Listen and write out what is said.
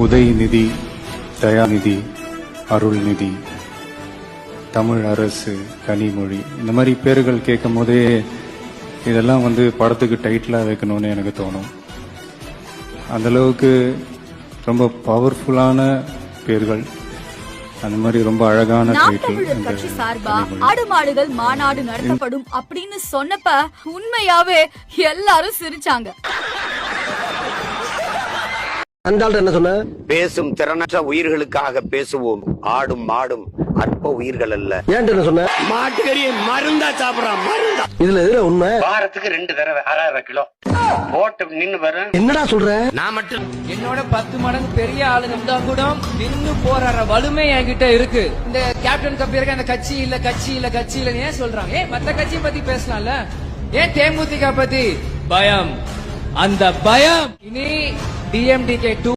உதயநிதி தயாநிதி அருள்நிதி தமிழ் அரசு கனிமொழி. இந்த மாதிரி பேர்கள் கேட்கும் போதே இதெல்லாம் வந்து படத்துக்கு டைட்டிலாக வைக்கணும்னு எனக்கு தோணும். அந்த அளவுக்கு ரொம்ப பவர்ஃபுல்லான பேர்கள். அந்த மாதிரி ரொம்ப அழகான கட்சி சார்பா ஆடு மாடுகள் மாநாடு நடத்தப்படும் அப்படின்னு சொன்னப்ப உண்மையாவே எல்லாரும் சிரிச்சாங்க. அந்த என்ன சொன்ன? பேசும் திறனற்ற உயிர்களுக்காக பேசுவோம். ஆடும் மாடும் அற்ப உயிர்கள் அல்ல. ஏன்ட்ட என்ன சொன்ன? மாட்டுக்கறியை மருந்தா சாப்பிடறான் மருந்தா. இதுல எதுல உண்மை? வாரத்துக்கு ரெண்டு தடவை அரை அரை கிலோ. போட்டு நின்னு வரும் என்னடா சொல்ற? நான் மட்டும் என்னோட பத்து மடங்கு பெரிய ஆளுங்க இருந்தா கூட நின்னு போராடுற வலிமை என்கிட்ட இருக்கு. இந்த கேப்டன் கப் இருக்க அந்த கட்சி இல்ல கட்சி இல்ல கட்சி இல்ல ஏன் சொல்றாங்க ஏன் மத்த கட்சி பத்தி பேசலாம்ல? ஏன் தேமுதிக பத்தி? பயம். அந்த பயம். இனி DMDK 2